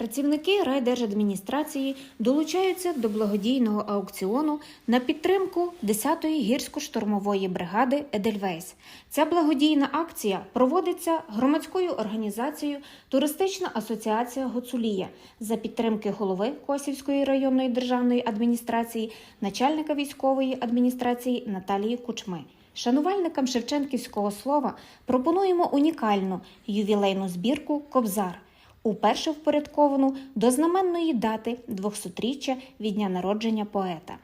Працівники райдержадміністрації долучаються до благодійного аукціону на підтримку 10-ї гірсько-штурмової бригади Едельвейс. Ця благодійна акція проводиться громадською організацією Туристична асоціація Гоцулія за підтримки голови Косівської районної державної адміністрації, начальника військової адміністрації Наталії Кучми. Шанувальникам Шевченківського слова пропонуємо унікальну ювілейну збірку Кобзар, уперше впорядковану до знаменної дати 200-річчя від дня народження поета.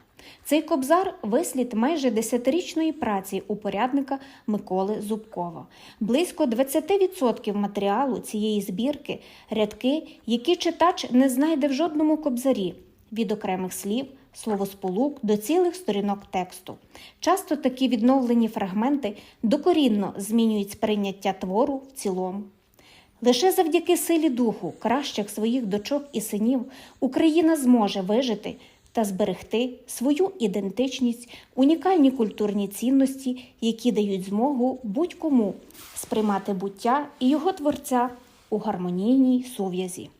Цей кобзар вислід майже десятирічної праці упорядника Миколи Зубкова. Близько 20% матеріалу цієї збірки рядки, які читач не знайде в жодному кобзарі від окремих слів, словосполук до цілих сторінок тексту. Часто такі відновлені фрагменти докорінно змінюють сприйняття твору в цілому. Лише завдяки силі духу кращих своїх дочок і синів Україна зможе вижити та зберегти свою ідентичність, унікальні культурні цінності, які дають змогу будь-кому сприймати буття і його творця у гармонійній сув'язі.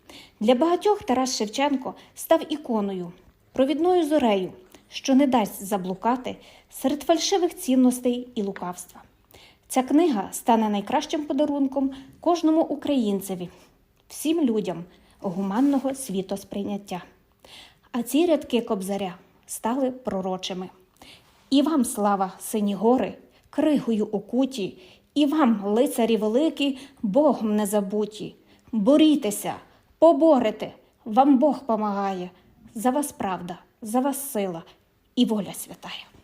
Для багатьох Тарас Шевченко став іконою, провідною зорею, що не дасть заблукати серед фальшивих цінностей і лукавства. Ця книга стане найкращим подарунком кожному українцеві, всім людям гуманного світосприйняття. А ці рядки кобзаря стали пророчими. І вам слава, сині гори, кригою окуті, і вам, лицарі великі, Богом не забуті. Борітеся, поборете, вам Бог помагає. За вас правда, за вас сила і воля святая.